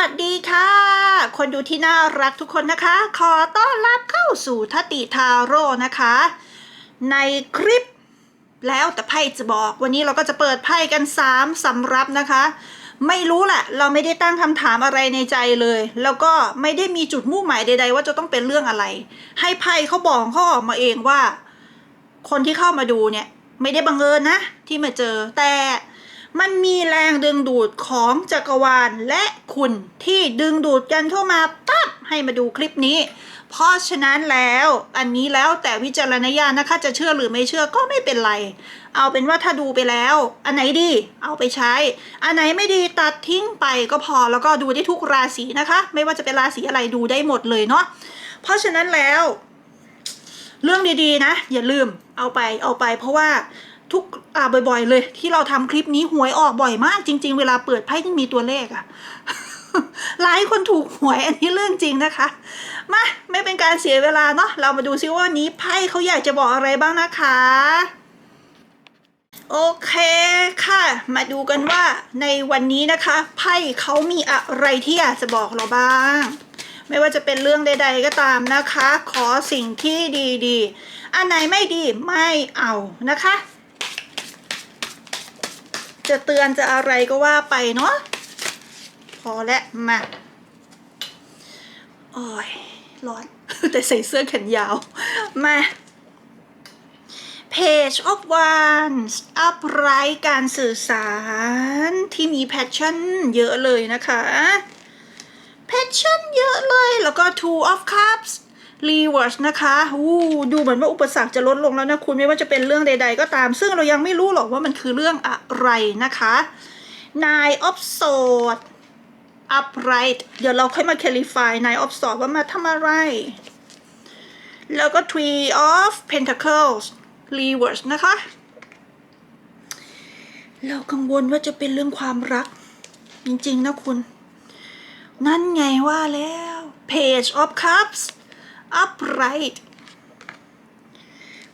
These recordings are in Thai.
สวัสดีค่ะ คนดูที่น่ารักทุกคนนะคะ ขอต้อนรับเข้าสู่ทติทาโร่นะคะ ในคลิปแล้วแต่ไพ่จะบอกวันนี้เราก็จะเปิดไพ่กัน3สำรับนะคะ ไม่รู้แหละเราไม่ได้ตั้งคำถามอะไรในใจเลย แล้วก็ไม่ได้มีจุดมุ่งหมายใด ๆ ว่าจะต้องเป็นเรื่องอะไร ให้ไพ่เขาบอกเขาออกมาเองว่า คนที่เข้ามาดูเนี่ย ไม่ได้บังเอิญนะที่มาเจอแต่ มันมีแรงดึงดูดของจักรวาลและคุณที่ดึงดูดกันเข้ามาปั๊บให้มาดูคลิปนี้ เพราะฉะนั้นแล้วอันนี้แล้วแต่วิจารณญาณนะคะ จะเชื่อหรือไม่เชื่อก็ไม่เป็นไร เอาเป็นว่าถ้าดูไปแล้ว อันไหนดีเอาไปใช้ อันไหนไม่ดีตัดทิ้งไปก็พอแล้วก็ดูได้ทุกราศีนะคะ ไม่ว่าจะเป็นราศีอะไรดูได้หมดเลยเนาะเพราะฉะนั้นแล้ว เรื่องดีๆนะ อย่าลืมเอาไปเอาไป เพราะว่า ทุกอ่าบ่อย ๆ เลย ที่เราทำคลิปนี้หวยออกบ่อยมากจริง ๆ เวลาเปิดไพ่ที่มีตัวเลขอะหลายคนถูกหวยอันนี้เรื่องจริงนะคะ มาไม่เป็นการเสียเวลาเนาะเรามาดูซิว่านี้ไพ่เขาอยากจะบอกอะไรบ้างนะคะ โอเคค่ะ มาดูกันว่าในวันนี้นะคะไพ่เขามีอะไรที่อยากจะบอกเราบ้าง ไม่ว่าจะเป็นเรื่องใด ๆ ก็ตามนะคะ ขอสิ่งที่ดีๆ อันไหนไม่ดีไม่เอานะคะ จะเตือนจะอะไรก็ว่าไปเนาะพอแล้วมาโอ้ยร้อน แต่ใส่เสื้อแขนยาว มา Page of Wands upright การสื่อสารที่มี passion เยอะเลยนะคะ passion เยอะเลย แล้วก็ two of cups reverse นะคะอู้ดูเหมือนว่าอุปสรรคจะลดลงแล้วนะคุณไม่ว่าจะเป็นเรื่องใด ๆ ก็ตาม ซึ่งเรายังไม่รู้หรอกว่ามันคือเรื่องอะไรนะคะ nine of swords upright เดี๋ยวเราค่อยมา clarify nine of swords ว่ามาทำอะไร แล้วก็ three of pentacles reverse นะคะ เรากังวลว่าจะเป็นเรื่องความรัก จริงๆนะคุณ นั่นไงว่าแล้ว Page of Cups upright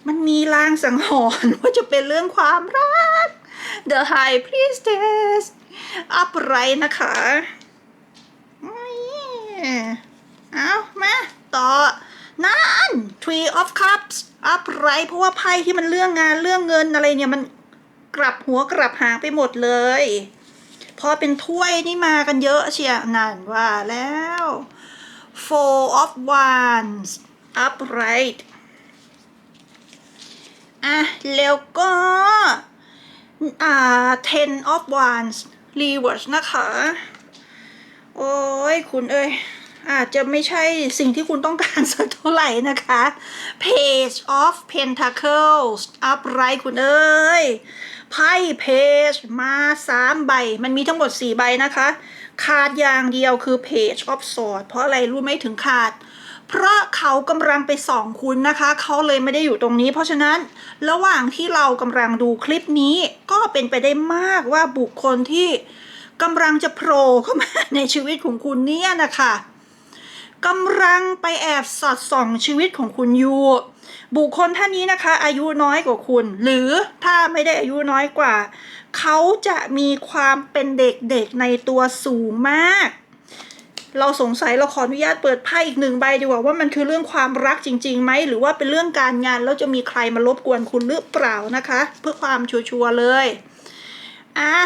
มันมีลางสังหรณ์ว่าจะเป็นเรื่องความรัก The High Priestess upright นะคะเอามาต่อนั่น Tree of Cups upright เพราะว่าไพ่ที่มันเรื่องงานเรื่องเงินอะไรเนี่ยมันกลับหัวกลับหางไปหมดเลย พอเป็นถ้วยนี่มากันเยอะเชียนั่นว่าแล้ว Four of Wands upright อะ แล้วก็ อ่า Ten of Wands reverse นะคะ โอ้ย คุณเอ้ยอาจจะไม่ใช่สิ่งที่คุณต้องการสักเท่าไหร่นะคะ Page of Pentacles upright คุณเอ้ย ไพ่เพจมาสามใบ มันมีทั้งหมดสี่ใบนะคะ ขาดอย่างเดียวคือ Page of sword เพราะอะไรรู้ไหมถึงขาด เพราะเขากำลังไปส่องคุณนะคะ เขาเลยไม่ได้อยู่ตรงนี้ เพราะฉะนั้นระหว่างที่เรากำลังดูคลิปนี้ก็เป็นไปได้มากว่าบุคคลที่กำลังจะโผล่เข้ามาในชีวิตของคุณเนี่ยนะคะกำลังไปแอบสอดส่องชีวิตของคุณอยู่ บุคคลท่านนี้นะคะ อายุน้อยกว่าคุณ หรือถ้าไม่ได้อายุน้อยกว่า เขาจะมีความเป็นเด็กๆในตัวสูงมาก เราสงสัยเราขออนุญาตเปิดไพ่อีกหนึ่งใบดีกว่าว่ามันคือเรื่องความรักจริงๆไหมหรือว่าเป็นเรื่องการงานแล้วจะมีใครมารบกวนคุณหรือเปล่านะคะ เพื่อความชัวร์เลยอะ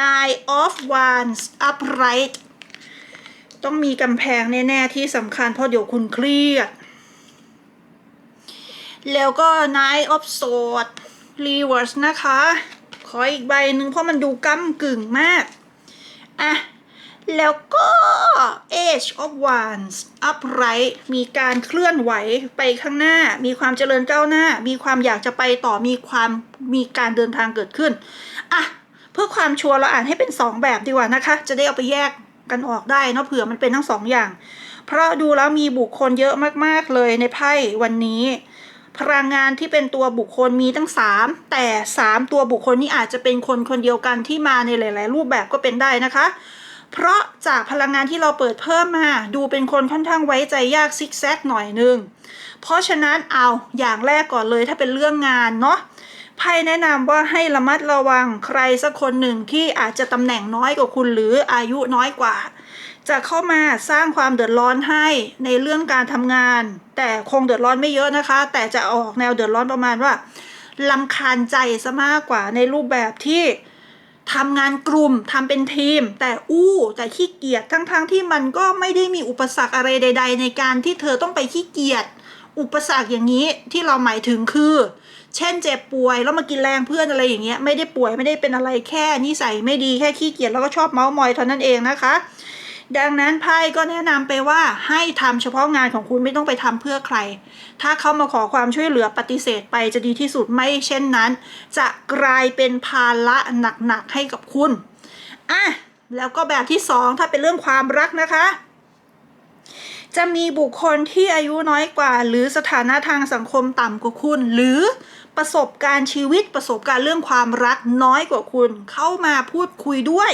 nine of wands upright ต้องมีกำแพงแน่ ๆ ที่สำคัญเพราะเดี๋ยวคุณเครียด แล้วก็ Nine of Swords Reverse นะคะ ขออีกใบหนึ่งเพราะมันดูก้ำกึ่งมาก อะ แล้วก็ Age of Wands Upright มีการเคลื่อนไหวไปข้างหน้า มีความเจริญก้าวหน้า มีความอยากจะไปต่อ มีความมีการเดินทางเกิดขึ้น อะ เพื่อความชัวร์เราอ่านให้เป็นสองแบบดีกว่านะคะ จะได้เอาไปแยกกันออกได้เนาะเผื่อมันเป็นทั้งสองอย่าง เพราะดูแล้วมีบุคคลเยอะมากๆเลยในไพ่วันนี้ พลังงานที่เป็นตัวบุคคลมีตั้งสามแต่สามตัวบุคคลนี้อาจจะเป็นคนคนเดียวกันที่มาในหลาย ๆ รูปแบบก็เป็นได้นะคะ เพราะจากพลังงานที่เราเปิดเพิ่มมา ดูเป็นคนค่อนข้างไว้ใจยากซิกแซกหน่อยนึง เพราะฉะนั้นเอาอย่างแรกก่อนเลยถ้าเป็นเรื่องงานเนาะไพ่แนะนำว่าให้ระมัดระวังใครสักคนหนึ่งที่อาจจะตำแหน่งน้อยกว่าคุณหรืออายุน้อยกว่า จะเข้ามาสร้างความเดือดร้อนให้ในเรื่องการทำงาน แต่คงเดือดร้อนไม่เยอะนะคะ แต่จะออกแนวเดือดร้อนประมาณว่าลำคาญใจซะมากกว่าในรูปแบบที่ทำงานกลุ่มทำเป็นทีม แต่อู้แต่ขี้เกียจทั้งๆทที่มันก็ไม่ได้มีอุปสรรคอะไรใด ๆ ในการที่เธอต้องไปขี้เกียจอุปสรรคอย่างนี้ที่เราหมายถึงคือ เช่นเจ็บป่วยแล้วมากินแรงเพื่อนอะไรอย่างเงี้ยไม่ได้ป่วยไม่ได้เป็นอะไรแค่นิสัยไม่ดีแค่ขี้เกียจแล้วก็ชอบเมาส์มอยเท่านั้นเองนะคะ ดังนั้นไพ่ก็แนะนำไปว่าให้ทำเฉพาะงานของคุณไม่ต้องไปทำเพื่อใคร ถ้าเขามาขอความช่วยเหลือปฏิเสธไปจะดีที่สุดไม่เช่นนั้น จะกลายเป็นภาระหนักๆให้กับคุณอะแล้วก็แบบที่สองถ้าเป็นเรื่องความรักนะคะ จะมีบุคคลที่อายุน้อยกว่า หรือสถานะทางสังคมต่ำกว่าคุณ หรือประสบการณ์ชีวิตประสบการณ์เรื่องความรักน้อยกว่าคุณ เข้ามาพูดคุยด้วย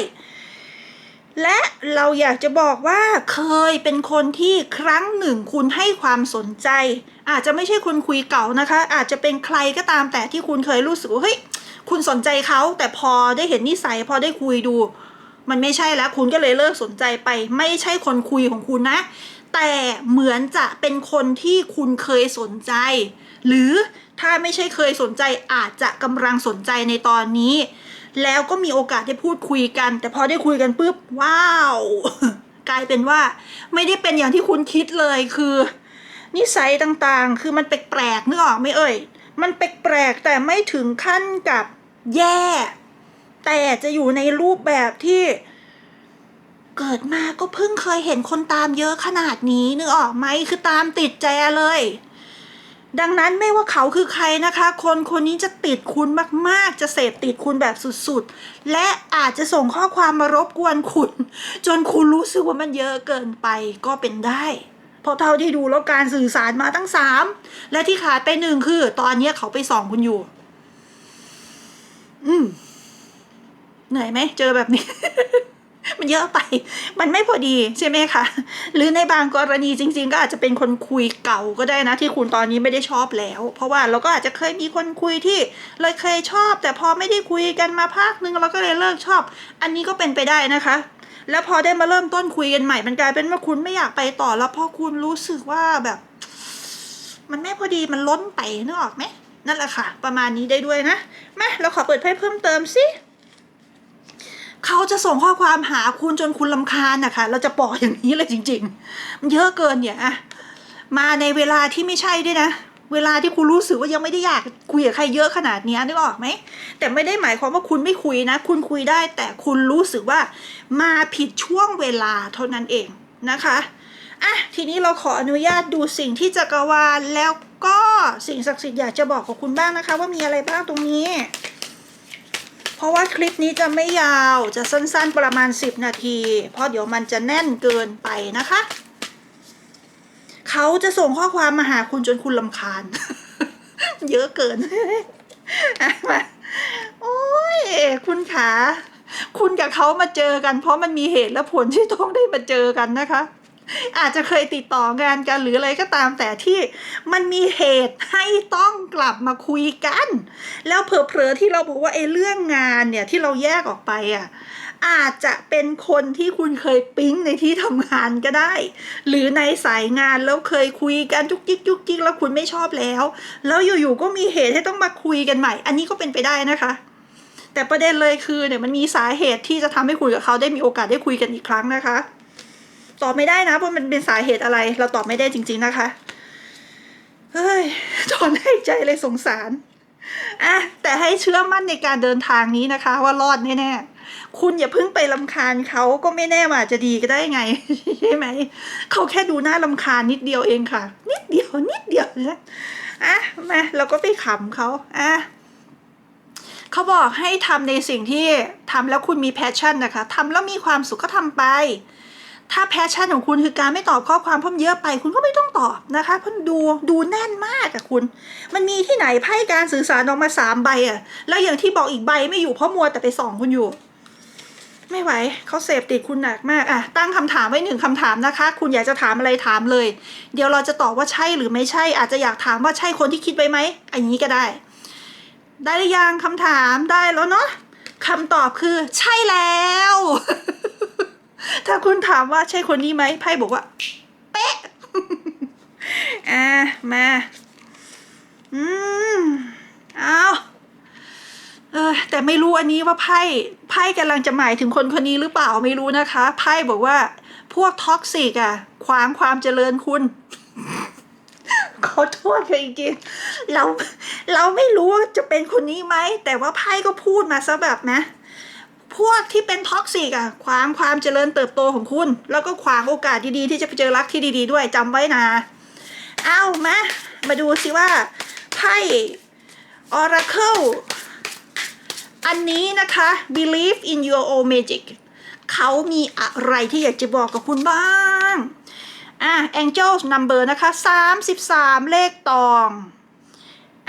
และเราอยากจะบอกว่าเคยเป็นคนที่ครั้งหนึ่งคุณให้ความสนใจ อาจจะไม่ใช่คนคุยเก่านะคะ อาจจะเป็นใครก็ตามแต่ที่คุณเคยรู้สึกว่าเฮ้ยคุณสนใจเขาแต่พอได้เห็นนิสัยพอได้คุยดู มันไม่ใช่แล้วคุณก็เลยเลิกสนใจไป ไม่ใช่คนคุยของคุณนะ แต่เหมือนจะเป็นคนที่คุณเคยสนใจ หรือถ้าไม่ใช่เคยสนใจอาจจะกำลังสนใจในตอนนี้ แล้วก็มีโอกาสได้พูดคุยกัน แต่พอได้คุยกันปุ๊บว้าว กลายเป็นว่า ไม่ได้เป็นอย่างที่คุณคิดเลยคือ นิสัยต่างๆ คือมันแปลกๆนึกออกไหมเอ่ย มันแปลกๆแต่ไม่ถึงขั้นกับแย่ แต่จะอยู่ในรูปแบบที่เกิดมาก็เพิ่งเคยเห็นคนตามเยอะขนาดนี้นึกออกไหมคือตามติดใจเลย ดังนั้นไม่ว่าเขาคือใครนะคะ คนคนนี้จะติดคุณมากๆ จะเสพติดคุณแบบสุดๆ และอาจจะส่งข้อความมารบกวนคุณ จนคุณรู้สึกว่ามันเยอะเกินไปก็เป็นได้เพราะเท่าที่ดูแล้วการสื่อสารมาตั้งสามและที่ขาดไปหนึ่งคือ ตอนนี้เขาไปส่องคุณอยู่ อืมเหนื่อยไหมเจอแบบนี้ มันเยอะไป มันไม่พอดีใช่ไหมคะ หรือในบางกรณีจริง ๆ ก็อาจจะเป็นคนคุยเก่าก็ได้นะ ที่คุณตอนนี้ไม่ได้ชอบแล้ว เพราะว่าเราก็อาจจะเคยมีคนคุยที่เลยเคยชอบ แต่พอไม่ได้คุยกันมาพักนึงเราก็เลยเลิกชอบ อันนี้ก็เป็นไปได้นะคะแล้วพอได้มาเริ่มต้นคุยกันใหม่ มันกลายเป็นว่าคุณไม่อยากไปต่อแล้วพราะคุณรู้สึกว่าแบบ มันไม่พอดีมันล้นไปนึกออกไหมนั่นแหละค่ะ ประมาณนี้ได้ด้วยนะมาเราขอเปิดไพ่เพิ่มเติมสิ จะส่งข้อความหาคุณจนคุณลำคาญนะคะเราจะบอกอย่างนี้เลยจริง ๆ มันเยอะเกินเนี่ยอะมาในเวลาที่ไม่ใช่ด้วยนะ เวลาที่คุณรู้สึกว่ายังไม่ได้อยากคุยกับใครเยอะขนาดนี้นึกออกไหมแต่ไม่ได้หมายความว่าคุณไม่คุยนะ คุณคุยได้ แต่คุณรู้สึกว่ามาผิดช่วงเวลาเท่านั้นเองนะคะอะทีนี้เราขออนุญาตดูสิ่งที่จักรวาลแล้วก็สิ่งศักดิ์สิทธิ์อยากจะบอกกับคุณบ้างนะคะ ว่ามีอะไรบ้างตรงนี้ เพราะว่าคลิปนี้จะไม่ยาวจะสั้นๆประมาณ 10 นาที เพราะเดี๋ยวมันจะแน่นเกินไปนะคะ เขาจะส่งข้อความมาหาคุณจนคุณลำคาญ เยอะเกินมาโอ้ยคุณขาคุณกับเขามาเจอกัน เพราะมันมีเหตุและผลที่ต้องได้มาเจอกันนะคะ อาจจะเคยติดต่องานกันหรืออะไรก็ตามแต่ที่มันมีเหตุให้ต้องกลับมาคุยกัน แล้วเผลอๆที่เราบอกว่าไอ้เรื่องงานเนี่ยที่เราแยกออกไปอะอาจจะเป็นคนที่คุณเคยปิ๊งในที่ทำงานก็ได้ หรือในสายงานแล้วเคยคุยกันจุกจิกจุกจิกแล้วคุณไม่ชอบแล้ว แล้วอยู่ๆก็มีเหตุให้ต้องมาคุยกันใหม่ อันนี้ก็เป็นไปได้นะคะ แต่ประเด็นเลยคือเนี่ยมันมีสาเหตุที่จะทำให้คุยกับเขาได้มีโอกาสได้คุยกันอีกครั้งนะคะ ตอบไม่ได้นะเพรามันเป็นสาเหตุอะไร เราตอบไม่ได้จริง ๆนะคะ เฮ้ยถอนให้ใจเลยสงสารอะแต่ให้เชื่อมั่นในการเดินทางนี้นะคะ ว่ารอดแน่ๆคุณอย่าเพิ่งไปลำคาญเขาก็ไม่แน่ว่าอาจจะดีก็ได้ไงใช่ไหมเขาแค่ดูหน่าลำคาญนิดเดียวเองค่ะ นิดเดียว นิดเดียวนะอะมาเราก็ไปขำเขาอะเขาบอกให้ทำในสิ่งที่ทำแล้วคุณมีแพชชั่นนะคะทำแล้วมีความสุขก็ทำไป ถ้าแพชชั่นของคุณคือการไม่ตอบข้อความเพิ่มเยอะไป คุณก็ไม่ต้องตอบนะคะเพราะดูดูแน่นมากอะคุณ มันมีที่ไหนไพ่การสื่อสารออกมาสามใบอะแล้วอย่างที่บอกอีกใบไม่อยู่เพราะมัวแต่ไปส่องคุณอยู่ ไม่ไหวเขาเสพติดคุณหนักมากอะตั้งคำถามไว้หนึ่งคำถามนะคะ คุณอยากจะถามอะไรถามเลย เดี๋ยวเราจะตอบว่าใช่หรือไม่ใช่ อาจจะอยากถามว่าใช่คนที่คิดไว้ไหมอันนี้ก็ได้ ได้หรือยังคำถามได้แล้วเนาะคำตอบคือใช่แล้ว ถ้าคุณถามว่าใช่คนนี้ไหมไพ่บอกว่า เป๊ะ อ่า มา อืมเอาเออแต่ไม่รู้อันนี้ว่าไพ่ไพ่กำลังจะหมายถึงคนคนนี้หรือเปล่าไม่รู้นะคะ ไพ่บอกว่า พวกท็อกซิกอะขวางความเจริญคุณขอโทษค่ะจริงๆเราเราไม่รู้ว่าจะเป็นคนนี้ไหม แต่ว่าไพ่ก็พูดมาซะแบบนะ พวกที่เป็นท็อกซิกอะขวางความเจริญเติบโตของคุณ แล้วก็ขวางโอกาสดีๆ ที่จะไปเจอรักที่ดี ๆ ด้วยจำไว้นะ เอามามาดูสิว่าไพ่ Oracle อันนี้นะคะ believe in your own magic เขามีอะไรที่อยากจะบอกกับคุณบ้าง อะ Angels Number นะคะ 33 เลขตอง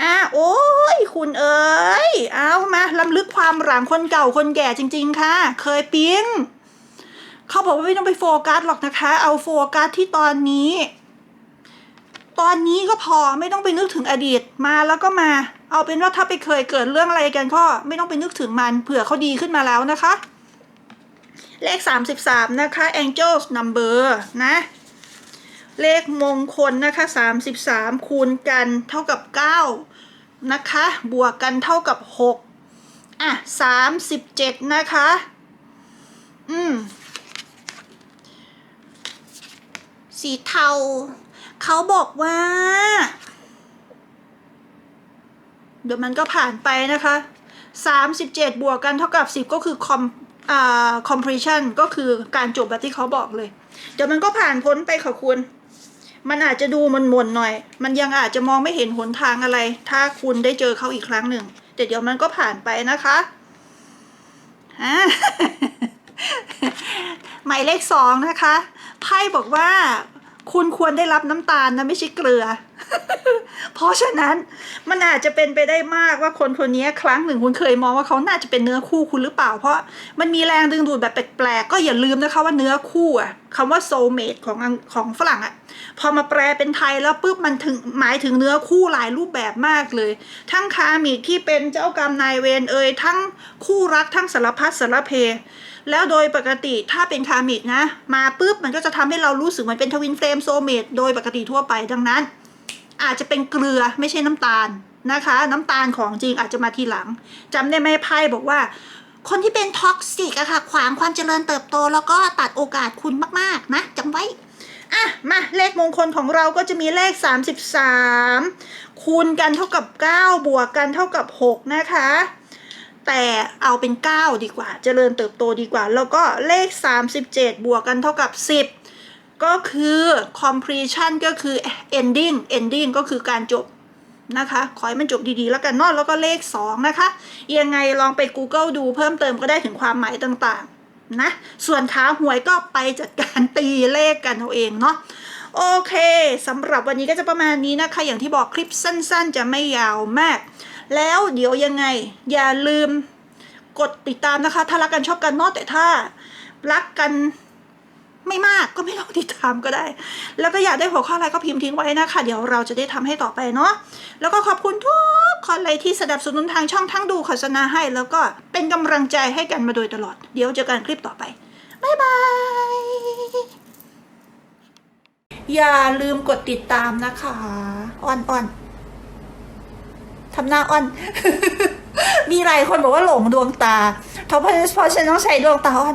อะโอ้ยคุณเอ๋ยเอามาลำลึกความหลังคนเก่าคนแก่จริง ๆ ค่ะ เคยปิ้งเขาบอกว่าไม่ต้องไปโฟกัสหรอกนะคะ เอาโฟกัสที่ตอนนี้ ตอนนี้ก็พอไม่ต้องไปนึกถึงอดีตมาแล้วก็มา เอาเป็นว่าถ้าไปเคยเกิดเรื่องอะไรกันก็ไม่ต้องไปนึกถึงมันเผื่อเขาดีขึ้นมาแล้วนะคะ เลข 33 นะคะ Angels Number นะ เลขมงคลนะคะ 33 คูณกันเท่ากับ 9 นะคะ บวกกันเท่ากับ 6 อะ 37 นะคะ อืม สีเทา เขาบอกว่า เดี๋ยวมันก็ผ่านไปนะคะ 37 บวกกันเท่ากับ 10 ก็คือ com อ่า completion ก็คือการจบแบบที่เขาบอกเลย เดี๋ยวมันก็ผ่านพ้นไปค่ะคุณ มันอาจจะดูมันมนหน่อย มันยังอาจจะมองไม่เห็นหนทางอะไร ถ้าคุณได้เจอเขาอีกครั้งหนึ่งแต่เดี๋ยวมันก็ผ่านไปนะคะฮะหมายเลขสองนะคะ ไพ่บอกว่า คุณควรได้รับน้ำตาลนะไม่ใช่เกลือเพราะฉะนั้นมันอาจจะเป็นไปได้มากว่าคนคนนี้ครั้งหนึ่งคุณเคยมองว่าเขาน่าจะเป็นเนื้อคู่คุณหรือเปล่า เพราะมันมีแรงดึงดูดแบบแปลกๆก็อย่าลืมนะคะว่าเนื้อคู่อะคำว่า soulmate ของของฝรั่งอะพอมาแปลเป็นไทยแล้วปุ๊บมันถึงหมายถึงเนื้อคู่หลายรูปแบบมากเลย ทั้งคามิกที่เป็นเจ้ากรรมนายเวรเอ่ยทั้งคู่รักทั้งสารพัดสารเพแล้วโดยปกติถ้าเป็นคามิกนะ มาปุ๊บมันก็จะทำให้เรารู้สึกเหมันเป็นทวินเฟรมโซเมตโดยปกติทั่วไปดังนั้น อาจจะเป็นเกลือไม่ใช่น้ำตาลนะคะ น้ำตาลของจริงอาจจะมาทีหลังจำได้ไหมไพ่บอกว่า คนที่เป็นท็อกซิกอะค่ะ ขวางความเจริญเติบโต แล้วก็ตัดโอกาสคุณมากๆนะจำไว้อะมาเลขมงคลของเราก็จะมีเลข 33 คูณกันเท่ากับ 9 บวกกันเท่ากับ 6 นะคะ แต่เอาเป็น 9 ดีกว่าเจริญเติบโตดีกว่า แล้วก็เลข 37 บวกกันเท่ากับ 10 ก็คือ completion ก็คือ ending ending ก็คือการจบนะคะ ขอให้มันจบดีๆ แล้วกันนอะแล้วก็เลข 2 นะคะ ยังไงลองไป Google ดูเพิ่มเติมก็ได้ถึงความหมายต่างๆ นะ ส่วนขาหวยก็ไปจัดการตีเลขกันเอาเองเนาะโอเคสำหรับวันนี้ก็จะประมาณนี้นะคะ อย่างที่บอกคลิปสั้นๆ จะไม่ยาวมาก แล้วเดี๋ยวยังไง อย่าลืมกดติดตามนะคะ ถ้ารักกันชอบกันเนอะแต่ถ้ารักกัน ไม่มากก็ไม่ต้องติดตามก็ได้ แล้วก็อยากได้หัวข้ออะไรก็พิมพ์ทิ้งไว้นะคะ เดี๋ยวเราจะได้ทำให้ต่อไปเนาะแล้วก็ขอบคุณทุกคนเลยที่สนับสนุนทางช่องทั้งดูโฆษณาให้ แล้วก็เป็นกำลังใจให้กันมาโดยตลอด เดี๋ยวเจอกันคลิปต่อไปบ๊ายบายอย่าลืมกดติดตามนะคะอ่อนอ่อนทำหน้าอ่อน มีหลายคนบอกว่าหลงดวงตาเพราะเพราะฉันต้องใช้ดวงตาอ่อน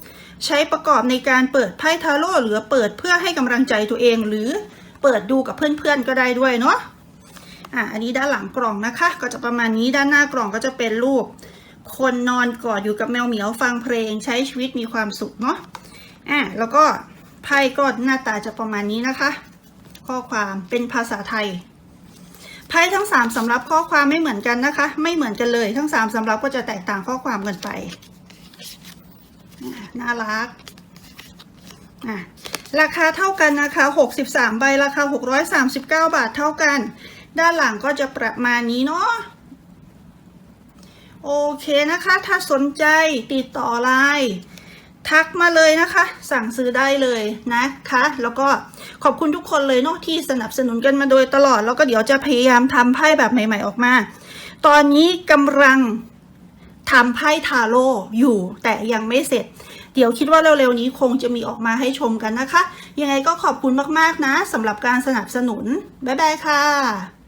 ใช้ประกอบในการเปิดไพ่ทาโร่หรือเปิดเพื่อให้กำลังใจตัวเองหรือเปิดดูกับเพื่อนๆก็ได้ด้วยเนาะอะอันนี้ด้านหลังกล่องนะคะ ก็จะประมาณนี้ด้านหน้ากล่องก็จะเป็นรูป คนนอนกอดอยู่กับแมวเหมียวฟังเพลงใช้ชีวิตมีความสุขเนาะอะแล้วก็ไพ่ก็หน้าตาจะประมาณนี้นะคะ ข้อความเป็นภาษาไทยไพ่ทั้งสามสำรับข้อความไม่เหมือนกันนะคะ ไม่เหมือนกันเลยทั้งสามสำรับก็จะแตกต่างข้อความกันไป น่ารักอะราคาเท่ากันนะคะ 63 ใบ ราคา 639 บาทเท่ากัน ด้านหลังก็จะประมาณนี้เนาะ โอเคนะคะ ถ้าสนใจติดต่อไลน์ทักมาเลยนะคะ สั่งซื้อได้เลยนะคะ แล้วก็ขอบคุณทุกคนเลยเนาะที่สนับสนุนกันมาโดยตลอด แล้วก็เดี๋ยวจะพยายามทำไพ่แบบใหม่ ๆ ออกมา ตอนนี้กำลัง ทำไพ่ทาโร่อยู่แต่ยังไม่เสร็จ เดี๋ยวคิดว่าเร็วๆนี้คงจะมีออกมาให้ชมกันนะคะ ยังไงก็ขอบคุณมากๆนะสำหรับการสนับสนุน บ๊ายบายค่ะ